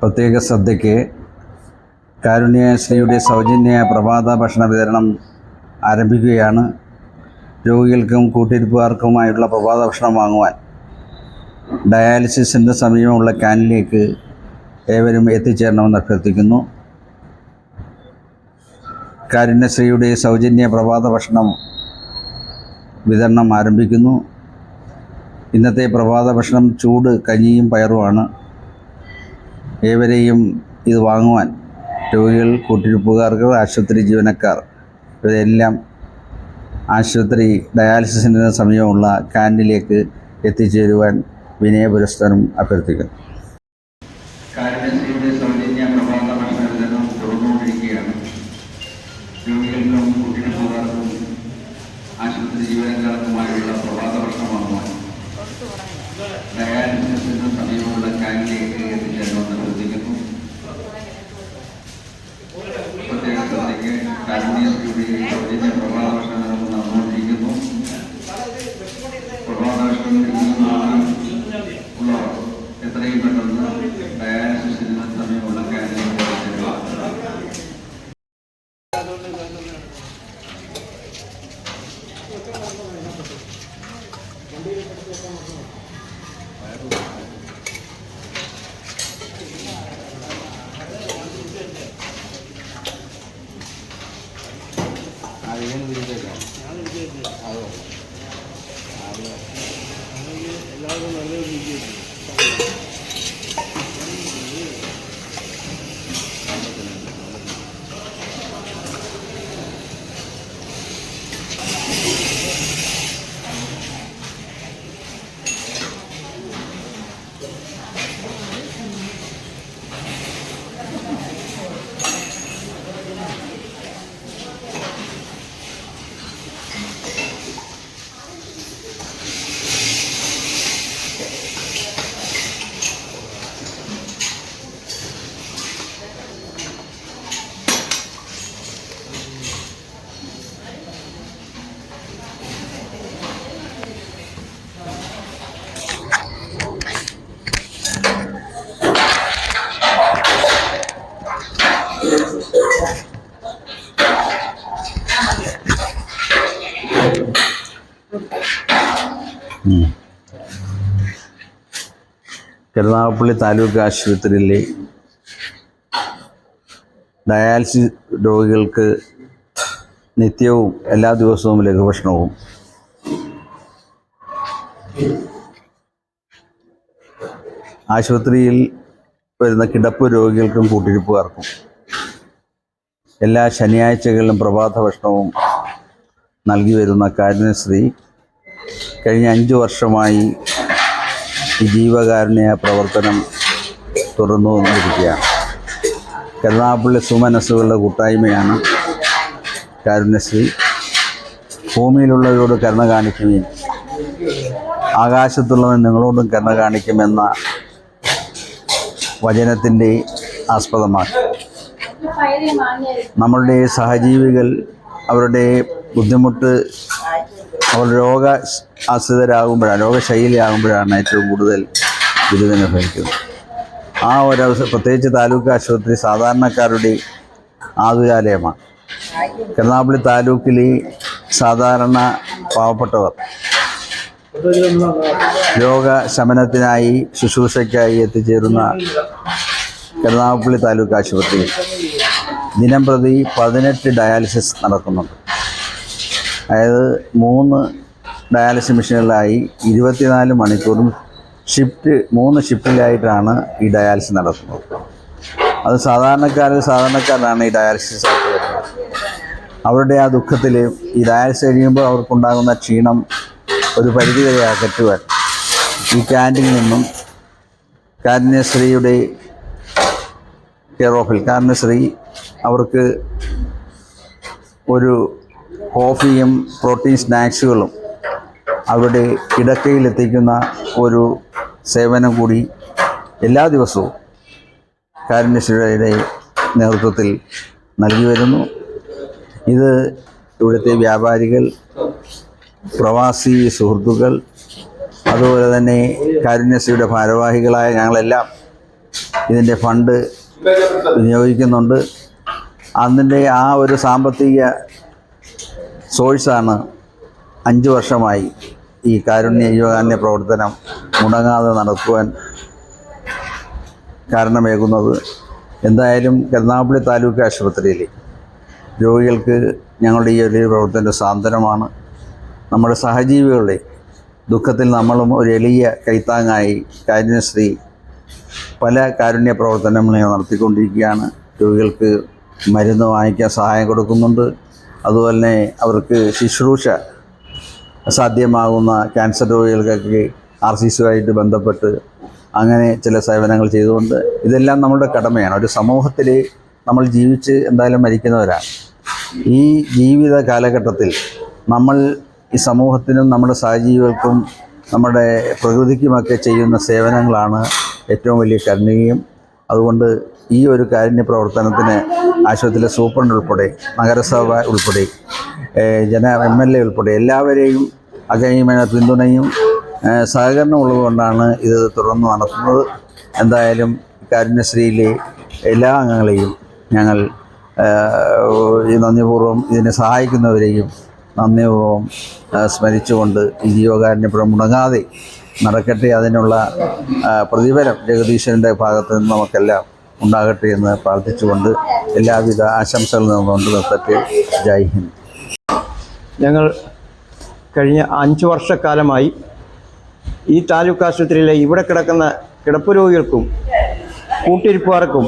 പ്രത്യേക ശ്രദ്ധയ്ക്ക് കാരുണ്യശ്രീയുടെ സൗജന്യ പ്രഭാത ഭക്ഷണ വിതരണം ആരംഭിക്കുകയാണ്. രോഗികൾക്കും കൂട്ടിരിപ്പുകാർക്കുമായുള്ള പ്രഭാത ഭക്ഷണം വാങ്ങുവാൻ ഡയാലിസിസിന്റെ സമീപമുള്ള ക്യാനിലേക്ക് ഏവരും എത്തിച്ചേരണമെന്ന് അഭ്യർത്ഥിക്കുന്നു. കാരുണ്യശ്രീയുടെ സൗജന്യ പ്രഭാത ഭക്ഷണം വിതരണം ആരംഭിക്കുന്നു. ഇന്നത്തെ പ്രഭാത ഭക്ഷണം ചൂട് കഞ്ഞിയും പയറുമാണ്. ഏവരെയും ഇത് വാങ്ങുവാൻ രോഗികൾ കൂട്ടിരിപ്പുകാർക്ക് ആശുപത്രി ജീവനക്കാർ ഇവരെല്ലാം ആശുപത്രി ഡയാലിസിസിന് സമീപമുള്ള കാൻഡിലേക്ക് എത്തിച്ചേരുവാൻ അഭ്യർത്ഥിക്കുന്നു. തുടർന്നുകൊണ്ടിരിക്കുകയാണ്. രോഗികൾക്കും കുട്ടികൾക്കും ആശുപത്രി ജീവനക്കാർക്കുമായുള്ള പ്രഭാത ഡയാലിസിസിന് സമീപമുള്ള ക്യാന്റീനിലേക്ക് എത്തിച്ചേരണമെന്ന് അഭ്യർത്ഥിക്കുന്നു പ്രത്യേക ശ്രദ്ധയ്ക്ക് സൗജന്യ Absolutely. കരുനാഗപ്പള്ളി താലൂക്ക് ആശുപത്രിയിലെ ഡയാലിസിസ് രോഗികൾക്ക് നിത്യവും എല്ലാ ദിവസവും ലഘുഭക്ഷണവും. ആശുപത്രിയിൽ വരുന്ന കിടപ്പ് രോഗികൾക്കും കൂട്ടിരിപ്പുകാർക്കും എല്ലാ ശനിയാഴ്ചകളിലും പ്രഭാത ഭക്ഷണവും നൽകി വരുന്ന കാരുണ്യശ്രീ കഴിഞ്ഞ അഞ്ച് വർഷമായി ഈ ജീവകാരുണ്യ പ്രവർത്തനം തുടർന്നു വന്നിരിക്കുകയാണ് കരുണാപ്പള്ളി സുമനസ്സുകളുടെ കൂട്ടായ്മയാണ് കാരുണ്യശ്രീ. ഭൂമിയിലുള്ളവരോട് കരുണ കാണിക്കുകയും ആകാശത്തുള്ളവൻ നിങ്ങളോടും കരുണ കാണിക്കുമെന്ന വചനത്തിന്റെ ആസ്പദമാണ്. നമ്മളുടെ സഹജീവികൾ അവരുടെ ബുദ്ധിമുട്ട് അവർ രോഗ ആശ്രിതരാകുമ്പോഴാണ് രോഗശൈലിയാകുമ്പോഴാണ് ഏറ്റവും കൂടുതൽ ദുരിതമനുഭവിക്കുന്നത് ആ ഒരവസ്ഥ പ്രത്യേകിച്ച് താലൂക്ക് ആശുപത്രി സാധാരണക്കാരുടെ ആതുരാലയമാണ്. കരുനാഗപ്പള്ളി താലൂക്കിൽ സാധാരണ പാവപ്പെട്ടവർ രോഗശമനത്തിനായി ശുശ്രൂഷയ്ക്കായി എത്തിച്ചേരുന്ന കരുനാഗപ്പള്ളി താലൂക്ക് ആശുപത്രിയിൽ ദിനം പ്രതി പതിനെട്ട് ഡയാലിസിസ് നടക്കുന്നുണ്ട്. അതായത് മൂന്ന് ഡയാലിസിസ് മെഷീനുകളായി ഇരുപത്തിനാല് മണിക്കൂറും ഷിഫ്റ്റ് മൂന്ന് ഷിഫ്റ്റിലായിട്ടാണ് ഈ ഡയാലിസിസ് നടത്തുന്നത്. അത് സാധാരണക്കാരിൽ സാധാരണക്കാരാണ് ഈ ഡയാലിസിസ് അവരുടെ ആ ദുഃഖത്തിൽ ഈ ഡയാലിസിസ് കഴിയുമ്പോൾ അവർക്കുണ്ടാകുന്ന ക്ഷീണം ഒരു പരിധിവരെ അകറ്റുവാൻ ഈ ക്യാന്റിൽ നിന്നും കാരുണ്യശ്രീയുടെ കെയർ ഓഫിൽ കാരുണ്യശ്രീ അവർക്ക് ഒരു കോഫിയും പ്രോട്ടീൻ സ്നാക്സുകളും അവരുടെ കിടക്കയിലെത്തിക്കുന്ന ഒരു സേവനം കൂടി എല്ലാ ദിവസവും കാരുണ്യശ്രീയുടെ നേതൃത്വത്തിൽ നൽകി വരുന്നു. ഇത് ഇവിടുത്തെ വ്യാപാരികൾ പ്രവാസി സുഹൃത്തുക്കൾ അതുപോലെ തന്നെ കാരുണ്യശ്രീയുടെ ഭാരവാഹികളായ ഞങ്ങളെല്ലാം ഇതിന്റെ ഫണ്ട് വിനിയോഗിക്കുന്നുണ്ട്. അതിന്റെ ആ ഒരു സാമ്പത്തിക സോഴ്സാണ് അഞ്ച് വർഷമായി ഈ കാരുണ്യ യുവകാന്യ പ്രവർത്തനം മുടങ്ങാതെ നടക്കുവാൻ കാരണമേകുന്നത്. എന്തായാലും കരുനാഗപ്പള്ളി താലൂക്ക് ആശുപത്രിയിൽ രോഗികൾക്ക് ഞങ്ങളുടെ ഈ ഒരു പ്രവർത്തന സാന്ത്വനമാണ്. നമ്മുടെ സഹജീവികളുടെ ദുഃഖത്തിൽ നമ്മളും ഒരു എളിയ കൈത്താങ്ങായി കാരുണ്യശ്രീ പല കാരുണ്യ പ്രവർത്തനങ്ങളെ നടത്തിക്കൊണ്ടിരിക്കുകയാണ്. രോഗികൾക്ക് മരുന്ന് വാങ്ങിക്കാൻ സഹായം കൊടുക്കുന്നുണ്ട്. അതുപോലെ തന്നെ അവർക്ക് ശുശ്രൂഷ സാധ്യമാകുന്ന ക്യാൻസർ രോഗികൾക്കൊക്കെ ആർ സി സിയുമായിട്ട് ബന്ധപ്പെട്ട് അങ്ങനെ ചില സേവനങ്ങൾ ചെയ്തുകൊണ്ട് ഇതെല്ലാം നമ്മുടെ കടമയാണ്. ഒരു സമൂഹത്തിൽ നമ്മൾ ജീവിച്ച് എന്തായാലും മരിക്കുന്നവരാണ്. ഈ ജീവിത കാലഘട്ടത്തിൽ നമ്മൾ ഈ സമൂഹത്തിനും നമ്മുടെ സഹജീവികൾക്കും നമ്മുടെ പ്രകൃതിക്കുമൊക്കെ ചെയ്യുന്ന സേവനങ്ങളാണ് ഏറ്റവും വലിയ കരുണീയം. അതുകൊണ്ട് ഈ ഒരു കാരുണ്യ പ്രവർത്തനത്തിന് ആശുപത്രിയിലെ സൂപ്രണ്ട് ഉൾപ്പെടെ നഗരസഭ ഉൾപ്പെടെ ജന എം എൽ എ ഉൾപ്പെടെ എല്ലാവരെയും അകൈമന പിന്തുണയും സഹകരണം ഉള്ളതുകൊണ്ടാണ് ഇത് തുടർന്ന് നടത്തുന്നത്. എന്തായാലും കാരുണ്യശ്രീയിലെ എല്ലാ അംഗങ്ങളെയും ഞങ്ങൾ ഈ നന്ദിപൂർവം ഇതിനെ സഹായിക്കുന്നവരെയും നന്ദിപൂർവം സ്മരിച്ചുകൊണ്ട് ഈ ജീവകാരുണ്യപ്പുറം മുടങ്ങാതെ നടക്കട്ടെ. അതിനുള്ള പ്രതിഫലം ജഗദീശ്വരന്റെ ഭാഗത്ത് നിന്ന് നമുക്കെല്ലാം ഉണ്ടാകട്ടെ എന്ന് പ്രാർത്ഥിച്ചുകൊണ്ട് എല്ലാവിധ ആശംസകളും നേർന്നുകൊണ്ട് നിർത്തട്ടെ. ജയ് ഹിന്ദ്. ഞങ്ങൾ കഴിഞ്ഞ അഞ്ച് വർഷക്കാലമായി ഈ താലൂക്ക് ആശുപത്രിയിലെ ഇവിടെ കിടക്കുന്ന കിടപ്പ് രോഗികൾക്കും കൂട്ടിരിപ്പുകാർക്കും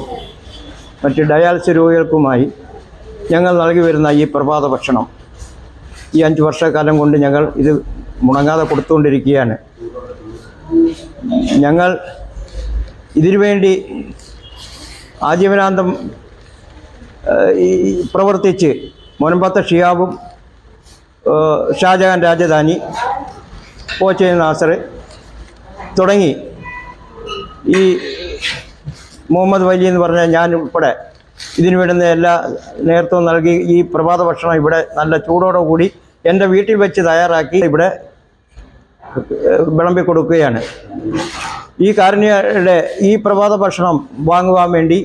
മറ്റ് ഡയാലിസിസ് രോഗികൾക്കുമായി ഞങ്ങൾ നൽകി വരുന്ന ഈ പ്രഭാത ഭക്ഷണം ഈ അഞ്ച് വർഷക്കാലം കൊണ്ട് ഞങ്ങൾ ഇത് മുടങ്ങാതെ കൊടുത്തുകൊണ്ടിരിക്കുകയാണ്. ഞങ്ങൾ ഇതിനു വേണ്ടി ആജീവനാന്തം ഈ പ്രവർത്തിച്ച് മൊനമ്പത്ത ഷിയാബും ഷാജഹാൻ രാജധാനി പോച്ചെ നാസർ തുടങ്ങി. ഈ മുഹമ്മദ് വലി എന്ന് പറഞ്ഞ ഞാൻ ഉൾപ്പെടെ ഇതിനു വേണ്ടുന്ന എല്ലാ നേതൃത്വം നൽകി ഈ പ്രഭാത ഭക്ഷണം ഇവിടെ നല്ല ചൂടോടെ കൂടി എന്റെ വീട്ടിൽ വെച്ച് തയ്യാറാക്കി ഇവിടെ വിളമ്പി കൊടുക്കുകയാണ്. ഈ കാരുണ്യയുടെ ഈ പ്രഭാത ഭക്ഷണം വാങ്ങുവാൻ വേണ്ടി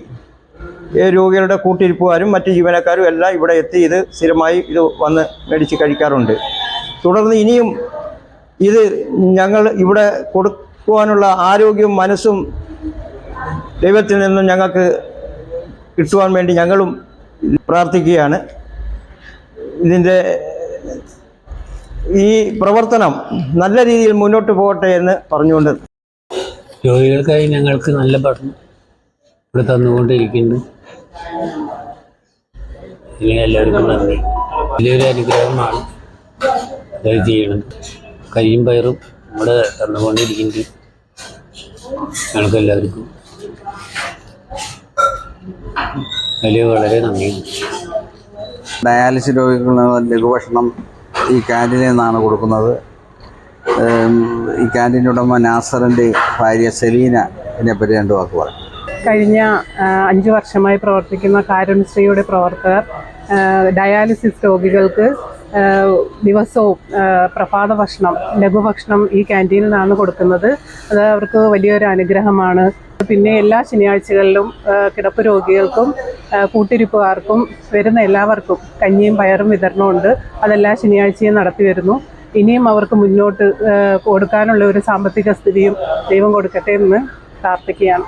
രോഗികളുടെ കൂട്ടിരിപ്പുകാരും മറ്റ് ജീവനക്കാരും എല്ലാം ഇവിടെ എത്തി ഇത് സ്ഥിരമായി ഇത് വന്ന് മേടിച്ച് കഴിക്കാറുണ്ട്. തുടർന്ന് ഇനിയും ഇത് ഞങ്ങൾ ഇവിടെ കൊടുക്കുവാനുള്ള ആരോഗ്യവും മനസ്സും ദൈവത്തിൽ നിന്നും ഞങ്ങൾക്ക് കിട്ടുവാൻ വേണ്ടി ഞങ്ങളും പ്രാർത്ഥിക്കുകയാണ്. ഇതിന്റെ ഈ പ്രവർത്തനം നല്ല രീതിയിൽ മുന്നോട്ട് പോകട്ടെ എന്ന് പറഞ്ഞുകൊണ്ട് രോഗികൾക്കായി ഞങ്ങൾക്ക് നല്ല ഭക്ഷണം ഇവിടെ തന്നുകൊണ്ടിരിക്കുന്നു ഇതിന് എല്ലാവർക്കും നന്ദി. വലിയൊരു അനുഗ്രഹമാണ് ഇത് ചെയ്യണത് കയ്യും പയറും ഇവിടെ തന്നുകൊണ്ടിരിക്കുന്നുണ്ട്. ഞങ്ങൾക്ക് എല്ലാവർക്കും വലിയ വളരെ നന്ദി. ഡയാലിസിസ് രോഗികളുടെ ലഘുഭക്ഷണം ഈ ക്യാന്റീനിൽ നിന്നാണ് കൊടുക്കുന്നത്. ഈ ക്യാന്റീൻ ഉടമ നാസറിന്റെ ഭാര്യ സെലീന ഇതിനെപ്പറ്റി രണ്ട് വാക്ക് പറയും കഴിഞ്ഞ അഞ്ച് വർഷമായി പ്രവർത്തിക്കുന്ന കാരുണ്യശ്രീയുടെ പ്രവർത്തകർ ഡയാലിസിസ് രോഗികൾക്ക് ദിവസവും പ്രഭാത ഭക്ഷണം ലഘുഭക്ഷണം ഈ ക്യാന്റീനിൽ നിന്നാണ് കൊടുക്കുന്നത്. അത് അവർക്ക് വലിയൊരു അനുഗ്രഹമാണ്. പിന്നെ എല്ലാ ശനിയാഴ്ചകളിലും കിടപ്പ് രോഗികൾക്കും കൂട്ടിരിപ്പുകാർക്കും വരുന്ന എല്ലാവർക്കും കഞ്ഞിയും പയറും വിതരണമുണ്ട്. അതെല്ലാ ശനിയാഴ്ചയും നടത്തി വരുന്നു. ഇനിയും അവർക്ക് മുന്നോട്ട് കൊടുക്കാനുള്ള ഒരു സാമ്പത്തിക സ്ഥിതിയും ദൈവം കൊടുക്കട്ടെ എന്ന് പ്രാർത്ഥിക്കുകയാണ്.